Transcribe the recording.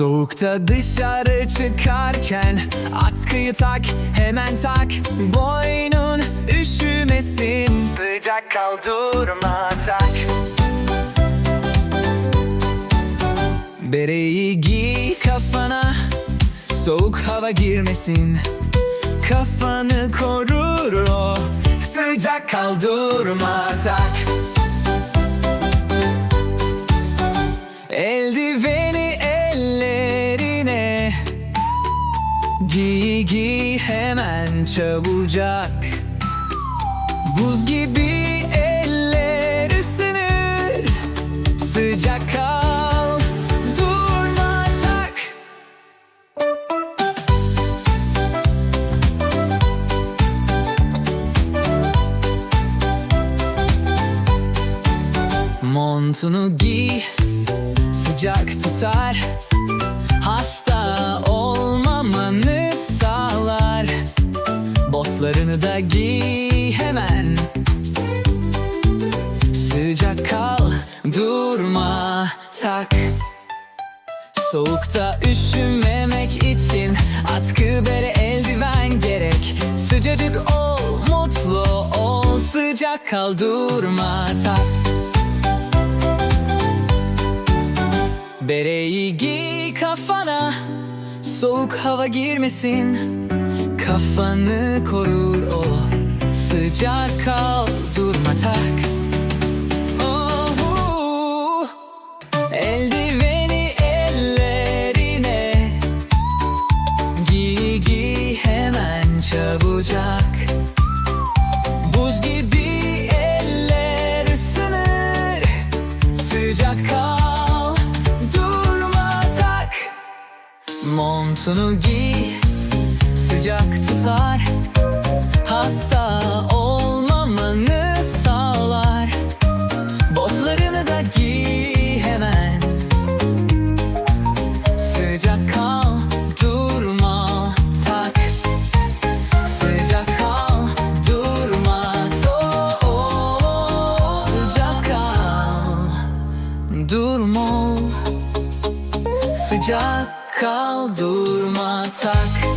Soğukta dışarı çıkarken Atkıyı tak hemen tak. Boynun üşümesin Sıcak kal durma tak. Bereyi giy kafana Soğuk hava girmesin. Kafanı korur o Sıcak kal durma tak Giy giy hemen çabucak. Buz gibi eller ısınır. Sıcak kal durma tak. Montunu giy sıcak tutar Botlarını da giy hemen. Sıcak kal durma tak. Soğukta üşümemek için atkı bere eldiven gerek. Sıcacık ol mutlu ol sıcak kal durma tak. Bereyi giy kafana Soğuk hava girmesin Kafanı korur o. Sıcak kal durma tak. Oh, Eldiveni ellerine. Giy giy hemen çabucak. Buz gibi eller ısınır. Sıcak kal durma Montunu giy sıcak tutar. Hasta olmamanı sağlar. Botlarını da giy hemen. Sıcak kal durma tak. Sıcak kal durma to. Sıcak kal durma. Sıcak kal durma tak